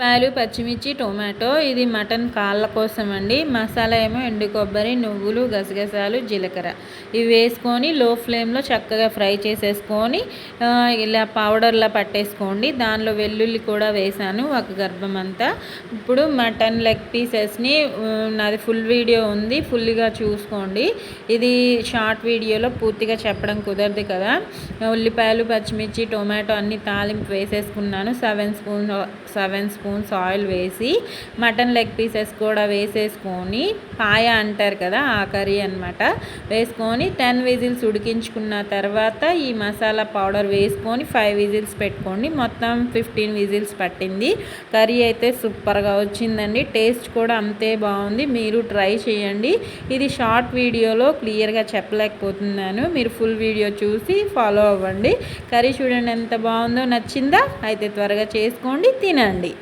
పాలు పచ్చిమిర్చి టొమాటో ఇది మటన్ కాళ్ళ కోసం అండి మసాలా ఏమో ఎండు కొబ్బరి నువ్వులు గసగసాలు జీలకర్ర. ఇవి వేసుకొని లో ఫ్లేమ్లో చక్కగా ఫ్రై చేసేసుకొని ఇలా పౌడర్లా పట్టేసుకోండి. దానిలో వెల్లుల్లి కూడా వేసాను ఒక గర్భం అంతా ఇప్పుడు మటన్ లెగ్ పీసెస్ని నాది ఫుల్ వీడియో ఉంది ఫుల్గా చూసుకోండి. ఇది షార్ట్ వీడియోలో పూర్తిగా చెప్పడం కుదరదు కదా. ఉల్లిపాయలు పచ్చిమిర్చి టొమాటో అన్ని తాలింపు వేసేసుకున్నాను. Seven spoon seven spoon spoons oil వేసి మటన్ లెగ్ పీసెస్ కూడా వేసేసుకొని పాయ అంటారు కదా ఆ కర్రీ అనమాట వేసుకొని టెన్ విజిల్స్ ఉడికించుకున్న తర్వాత ఈ మసాలా పౌడర్ వేసుకొని ఫైవ్ విజిల్స్ పెట్టుకోండి. మొత్తం ఫిఫ్టీన్ విజిల్స్ పట్టింది. కర్రీ అయితే సూపర్గా వచ్చిందండి. టేస్ట్ కూడా అంతే బాగుంది. మీరు ట్రై చేయండి. ఇది షార్ట్ వీడియోలో క్లియర్గా చెప్పలేకపోతున్నాను. మీరు ఫుల్ వీడియో చూసి ఫాలో అవ్వండి. కర్రీ చూడండి ఎంత బాగుందో నచ్చిందా? అయితే త్వరగా చేసుకోండి తినండి.